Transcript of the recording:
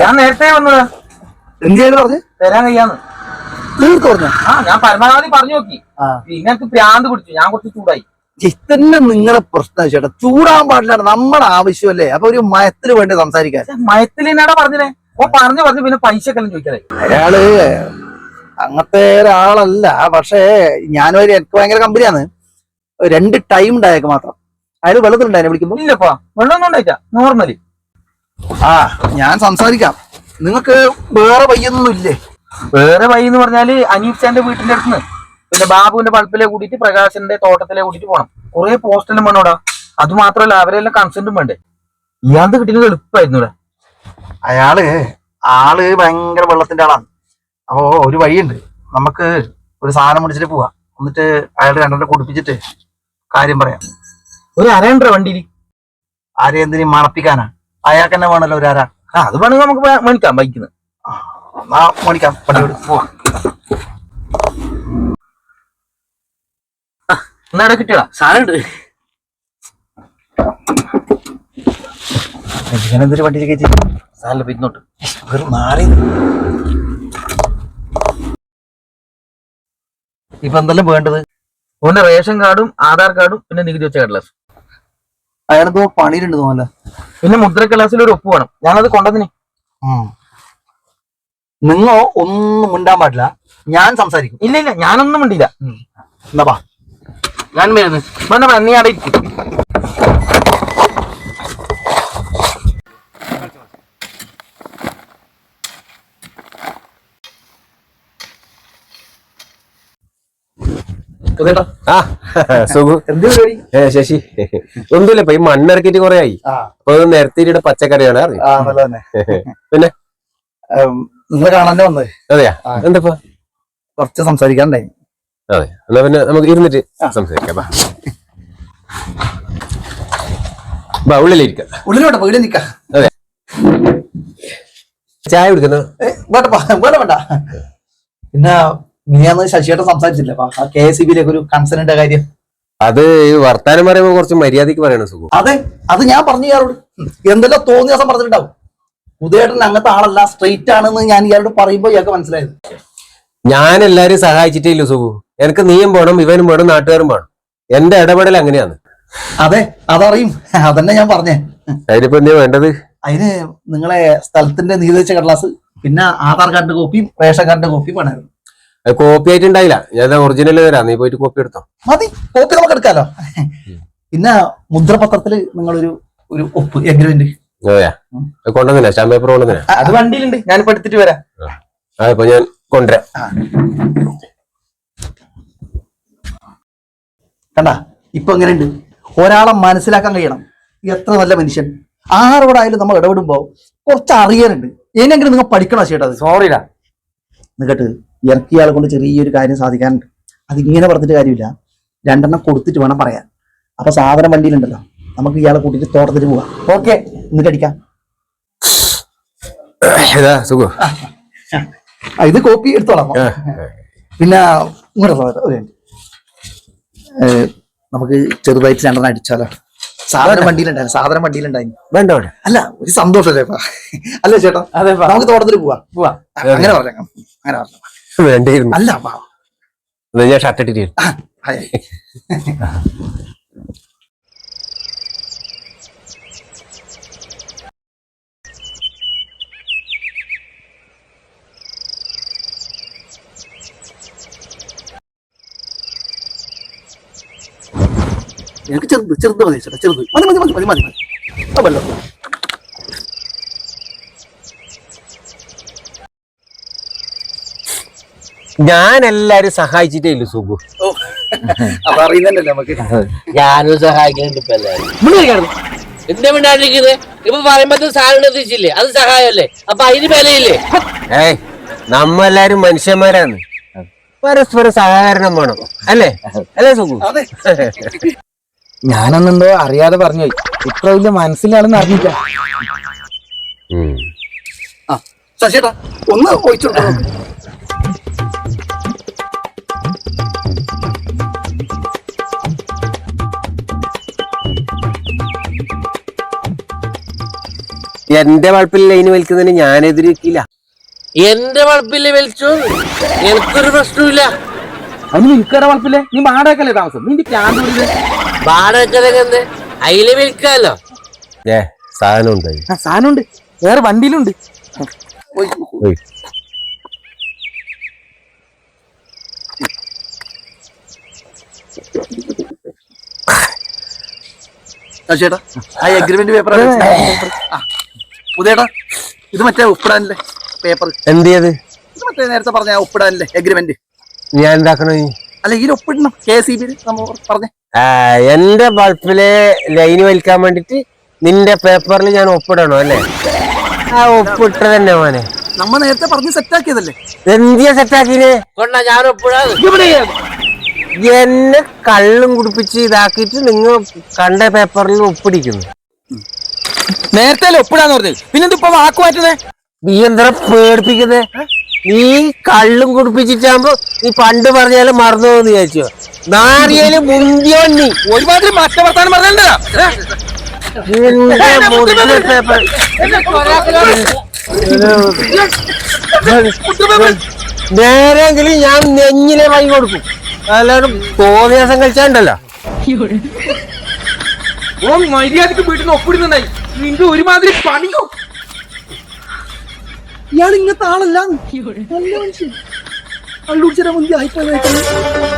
ഞാൻ നേരത്തെ വന്നത്. എന്ത് പറഞ്ഞു? തരാൻ കഴിയാന്ന് തീർത്തു പറഞ്ഞു? ആ ഞാൻ പരമാവധി പറഞ്ഞു നോക്കി. പിന്നെ എനിക്ക് പ്രാന്ത് പിടിച്ചു. ഞാൻ കുറച്ച് ചൂടായി. ഇതന്നെ നിങ്ങളെ പ്രശ്നം ചേട്ടാ. ചൂടാൻ പാടില്ല നമ്മുടെ ആവശ്യമല്ലേ? അപ്പൊ ഒരു മയത്തിന് വേണ്ടി സംസാരിക്കാൻ. മയത്തിലിനാടാ പറഞ്ഞേ ഓ പറഞ്ഞു പറഞ്ഞു. പിന്നെ പൈസ ഒക്കെ ചോദിക്കാതെ അയാൾ അങ്ങനത്തെ ഒരാളല്ല. പക്ഷേ ഞാനും ഒരു എനിക്ക് ഭയങ്കര കമ്പനിയാണ്. രണ്ട് ടൈം ഉണ്ടായേക്ക് മാത്രം. അയാൾ വെള്ളത്തിലുണ്ടായിരുന്നു വിളിക്കുമ്പോ ഇല്ലപ്പാ വെള്ളമൊന്നും നോർമലി ആ ഞാൻ സംസാരിക്കാം. നിങ്ങൾക്ക് വേറെ വയ്യൊന്നും ഇല്ലേ? വേറെ വഴി എന്ന് പറഞ്ഞാൽ അനീഫ്ചാന്റെ വീട്ടിന്റെ അടുത്ത് പിന്നെ ബാബുവിന്റെ പൾപ്പിലെ കൂടിയിട്ട് പ്രകാശന്റെ തോട്ടത്തിലെ കൂടിയിട്ട് പോണം. കുറെ പോസ്റ്റലും വേണോടാ. അത് മാത്രമല്ല അവരെല്ലാം കൺസെന്റും വേണ്ടേ. ഇയാൾക്ക് കിട്ടുന്നത് എളുപ്പമായിരുന്നു ഇവിടെ. അയാൾ ആൾ ഭയങ്കര വെള്ളത്തിന്റെ ആളാണ്. അപ്പോ ഒരു വഴിയുണ്ട്. നമുക്ക് ഒരു സാധനം മുടിച്ചിട്ട് പോവാം. എന്നിട്ട് അയാൾ രണ്ടെണ്ണം കുടിപ്പിച്ചിട്ട് കാര്യം പറയാം. ഒരു അരയണ്ട വണ്ടിയിൽ. ആരെന്തിനും മണപ്പിക്കാനാ? അയാൾക്ക് തന്നെ വേണല്ലോ ഒരു അര. ആ അത് വേണമെങ്കിൽ നമുക്ക് മേണിക്കാം ബൈക്കിന് ആ മേണിക്കാം പോവാ വിട്. പോവാം കിട്ടിയടാ സാധനമുണ്ട്. എന്തൊരു വണ്ടിയിൽ കയറ്റി? സാറിന് പിന്നോട്ട് വെറും മാറി ഇപ്പൊ എന്തെല്ലാം വേണ്ടത്? ഓന്റെ റേഷൻ കാർഡും ആധാർ കാർഡും പിന്നെ നികുതി വെച്ച കടലാസ് അയാളെന്തോ പണിയിലുണ്ട് തോന്നല്ല പിന്നെ മുദ്ര ക്ലാസ്സിൽ ഒരു ഒപ്പ് വേണം. ഞാനത് കൊണ്ടതിന് നിങ്ങോ ഒന്നും മിണ്ടാൻ പാടില്ല. ഞാൻ സംസാരിക്കും. ഇല്ല ഇല്ല ഞാനൊന്നും മിണ്ടില്ല എന്നാ ഞാൻ വരുന്നു നീ അവിടെ ഇരിക്കും. ആ സുഖു. ശശി. ഒന്നുമില്ല ഇപ്പൊ ഈ മണ്ണിറക്കിട്ട് കൊറേ ആയി. അപ്പൊ നിരത്തിയിട്ട് പച്ചക്കറിയാണ് പിന്നെ? നിങ്ങളെ കാണാൻ വന്നത് അതെയാ. എന്താ കുറച്ച് സംസാരിക്കാണ്ടായി അതെ. എന്നാ പിന്നെ നമുക്ക് ഇരുന്നിട്ട് സംസാരിക്കാം ബാ. ഉള്ളിലിരിക്കാം. ഉള്ളിലോട്ട് വീട് നിക്ക അതെ. ചായ കുടിക്കുന്നു? വേണ്ടപ്പാ വേണ്ട വേണ്ട പിന്നെ മിനിയാന്ന് ശശിയേട്ടൻ സംസാരിച്ചില്ലേ? ആ കെ എസ് സി ബിയിലേക്ക് ഒരു കൺസേണിന്റെ കാര്യം. അത് ഈ വർത്താനം പറയുമ്പോ കുറച്ച് മര്യാദയ്ക്ക് പറയണം സുഖം. അതെ അത് ഞാൻ പറഞ്ഞു ഇയാളോട്. എന്തെല്ലാം തോന്നിയ ദിവസം പറഞ്ഞിട്ടുണ്ടാവും. ഉദയേട്ടൻ അങ്ങനത്തെ ആളല്ല സ്ട്രെയിറ്റ് ആണെന്ന് ഞാൻ ഇയാളോട് പറയുമ്പോ ഇയാൾക്ക് മനസ്സിലായത്. ഞാൻ എല്ലാരും സഹായിച്ചിട്ടേ ഇല്ല സുഖു. എനിക്ക് നീയും വേണം ഇവനും വേണം നാട്ടുകാരും വേണം എന്റെ ഇടപെടൽ അങ്ങനെയാണ്. അതെ അതറിയും. അതന്നെ ഞാൻ പറഞ്ഞേ. അതിനിപ്പോ എന്താ വേണ്ടത്? അതിന് നിങ്ങളെ സ്ഥലത്തിന്റെ നീതി വെച്ച കടലാസ് പിന്നെ ആധാർ കാർഡിന്റെ കോപ്പിയും റേഷൻ കാർഡിന്റെ കോപ്പിയും വേണമായിരുന്നു. അത് കോപ്പി ആയിട്ടുണ്ടായില്ല ഞാൻ ഒറിജിനൽ തരാം. നീ പോയിട്ട് കോപ്പി എടുത്തോ? മതി. കോപ്പി നമുക്ക് എടുക്കാലോ. പിന്നെ മുദ്രപത്രത്തിൽ നിങ്ങളൊരു ഒരു ഒപ്പ് എഗ്രിമെന്റ് കൊണ്ടുവന്നില്ല? സ്റ്റാമ്പ് പേപ്പർ കൊണ്ടുവന്നില്ല അത് വണ്ടിയിലുണ്ട്. ഞാനിപ്പോ എടുത്തിട്ട് വരാം. അതിപ്പോ ഞാൻ കൊണ്ടുവരാം. കണ്ട? ഇപ്പൊ എങ്ങനെയുണ്ട്? ഒരാളെ മനസ്സിലാക്കാൻ കഴിയണം. എത്ര നല്ല മനുഷ്യൻ. ആരോടായാലും നമ്മൾ ഇടപെടുമ്പോ കുറച്ച് അറിയാനുണ്ട് ഇനിയെങ്കിലും നിങ്ങൾ പഠിക്കണം ചേട്ടാ സോറിടാ എന്നിട്ട് ഇറക്കി ഇയാളെ കൊണ്ട് ചെറിയൊരു കാര്യം സാധിക്കാനുണ്ട്. അതിങ്ങനെ പറഞ്ഞിട്ട് കാര്യമില്ല. രണ്ടെണ്ണം കൊടുത്തിട്ട് വേണം പറയാൻ. അപ്പൊ സാധനം വണ്ടിയിലുണ്ടല്ലോ. നമുക്ക് ഇയാളെ കൂട്ടിയിട്ട് തോട്ടത്തിൽ പോവാം. ഓക്കെ എന്നിട്ട് അടിക്കാം. ഇതാ കോപ്പി എടുത്തോളാം. പിന്നെ ഇങ്ങോട്ട് നമുക്ക് ചെറുതായിട്ട് രണ്ടെണ്ണം അടിച്ചാലോ? സാധനം വണ്ടിയിലുണ്ടായിരുന്നു സാധനം വണ്ടിയിലുണ്ടായിരുന്നു. വേണ്ട വേണ്ട. അല്ല ഒരു സന്തോഷമല്ലേ? അല്ലേ ചേട്ടാ? അതെ നമുക്ക് തോട്ടത്തിൽ പോവാ. പോവാ. അങ്ങനെ പറഞ്ഞേക്കാം അങ്ങനെ പറഞ്ഞു വേണ്ടിയിരുന്നു. അല്ല ഞാൻ ഷർട്ട് ഇട്ടിട്ട്. എനിക്ക് ചെറുത് ചെറുത് മതി ചേട്ടാ ചെറുത്. മതി മതി മതി മതി മതി. മതി അതല്ലോ ഞാൻ എല്ലാരും സഹായിച്ചിട്ടേ ഇല്ല സുഖു നമുക്ക്? ഞാനും സഹായിക്കുന്നുണ്ട് ഇപ്പൊ എന്താ മിണ്ടാണ്ടിരിക്കുന്നത് ഇപ്പൊ പറയുമ്പോ സാധനം എത്തിച്ചില്ലേ അത് സഹായമല്ലേ? അപ്പൊ അതിന് വിലയില്ലേ? ഏയ് നമ്മെല്ലാരും മനുഷ്യന്മാരാണ്. പരസ്പരം സഹകരണം വേണം. അല്ലേ? അല്ലേ സുഖു അതെ. ഞാനൊന്നെന്തോ അറിയാതെ പറഞ്ഞു ഇത്ര വലിയ മനസ്സിലാണെന്ന് അറിഞ്ഞില്ല. ശശിയേട്ടാ ഒന്ന് ഒഴിച്ചോട്ടോ എന്റെ വളപ്പിൽ ലൈന് വലിക്കുന്നതിന് ഞാൻ എതിരിക്കില്ല എന്റെ വളപ്പിൽ വലിച്ചു. എനിക്കൊരു പ്രശ്നമില്ല അതിന് നിൽക്കാതെ വളപ്പില്ലേ നീ വാടകക്കല്ലേ താമസം? നിന്റെ പ്രാന്ത് അയിൽ വിൽക്കാലോ? ഏ സാധനം ഉണ്ടായി ആ സാധനമുണ്ട്. വേറെ വണ്ടിയിലുണ്ട്. ഓയ്. ചേട്ടാ. ആ എഗ്രിമെന്റ് പേപ്പർ ഉദയേട്ടാ ഇത് മറ്റേ ഒപ്പിടാനല്ലേ പേപ്പർ എന്ത് ചെയ്ത് ഇത് മറ്റേ നേരത്തെ പറഞ്ഞ ഉപ്പിടാനല്ലേ ഒപ്പിടാനല്ലേ എഗ്രിമെന്റ് ഞാൻ എന്താക്കണോ? അല്ല ഇതിൽ ഒപ്പിടണം കെ സി ബി നമ്മൾ പറഞ്ഞേ. ആ, എന്റെ ബൾബിലെ ലൈന് വലിക്കാൻ വേണ്ടിട്ട് നിന്റെ പേപ്പറിൽ ഞാൻ ഒപ്പിടണോ അല്ലേ? ആ ഒപ്പിട്ട തന്നെ മോനെ. നമ്മ നേരത്തെ പറഞ്ഞ് സെറ്റാക്കിയതല്ലേ എന്തിയാ സെറ്റാക്കിനെ കൊണ്ടാ ഞാൻ ഒപ്പിടാതെ എന്നെ കള്ളും കുടിപ്പിച്ച് ഇതാക്കിയിട്ട് നിങ്ങൾ കണ്ട പേപ്പറിൽ ഒപ്പിടിക്കുന്നു നേരത്തെ ഒപ്പിടാന്ന് പറഞ്ഞത്? പിന്നെന്ത് ഇപ്പൊ വാക്ക് മാറ്റുന്നേ? നീ എന്താ പേടിപ്പിക്കുന്നേ? നീ കള്ളും കുടിപ്പിച്ചിട്ടാകുമ്പോ നീ പണ്ട് പറഞ്ഞാലും മറന്നു പോകുന്നു വിചാരിച്ചോ. നാരിയൽ മുന്തിയോ നീ. ഒരുമാതിരി മറ്റേ വർത്താനം പറഞ്ഞാ? നിന്റെ മുദ്ര പേപ്പർ. നേരെങ്കിലും ഞാൻ നെഞ്ഞിലെ വൈ കൊടുക്കും. എല്ലാവരും തോന്നിയാസം കഴിച്ചാണ്ടല്ലോ ഓ മര്യാദയ്ക്ക് വീട്ടിൽ നിന്ന് ഒപ്പിടുന്നുണ്ടായി. നിന്റെ ഒരുമാതിരി പണിയോ? ഇയാൾ ഇങ്ങനത്തെ ആളല്ല. നല്ല മനുഷ്യൻ. കള്ളുടിച്ചാൽ മുന്തി ആയിപ്പോയി